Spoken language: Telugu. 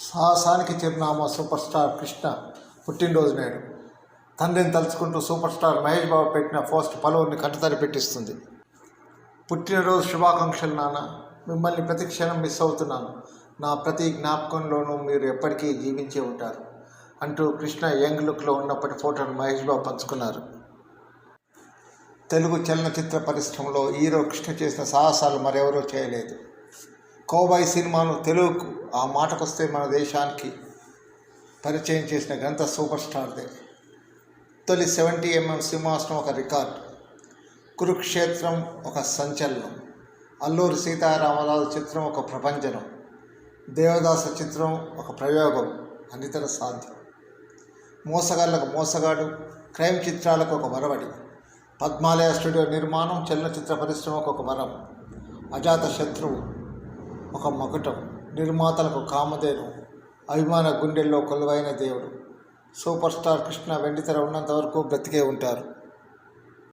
సాహసానికి చిరునామా సూపర్ స్టార్ కృష్ణ పుట్టినరోజు నేను తండ్రిని తలుచుకుంటూ సూపర్ స్టార్ మహేష్ బాబు పెట్టిన పోస్ట్ పలువురిని కట్టుతరి పెట్టిస్తుంది. పుట్టినరోజు శుభాకాంక్షలు నాన్న. మిమ్మల్ని ప్రతి క్షణం మిస్ అవుతున్నాను. నా ప్రతి జ్ఞాపకంలోనూ మీరు ఎప్పటికీ జీవించే ఉంటారు అంటూ కృష్ణ యంగ్ లుక్లో ఉన్నప్పటి ఫోటోను మహేష్ బాబు పంచుకున్నారు. తెలుగు చలనచిత్ర పరిశ్రమలో హీరో కృష్ణ చేసిన సాహసాలు మరెవరూ చేయలేదు. కోబాయి సినిమాను తెలుగుకు ఆ మాటకొస్తే మన దేశానికి పరిచయం చేసిన గంత సూపర్ స్టార్దే తొలి సెవెంటీ ఎంఎం సింహాసనం ఒక రికార్డ్ కురుక్షేత్రం ఒక సంచలనం అల్లూరి సీతారామరాజు చిత్రం ఒక ప్రపంచనం దేవదాస చిత్రం ఒక ప్రయోగం అనితర సాధ్యం. మోసగాళ్ళకు మోసగాడు క్రైమ్ చిత్రాలకు ఒక మరవడి పద్మాలయ స్టూడియో నిర్మాణం చలనచిత్ర పరిశ్రమకు ఒక వరం అజాత శత్రువు ఒక మకుటం నిర్మాతలకు కామధేను అభిమాన గుండెల్లో కొలువైన దేవుడు. సూపర్ స్టార్ కృష్ణ వెండితెర ఉన్నంత వరకు బ్రతికే ఉంటారు.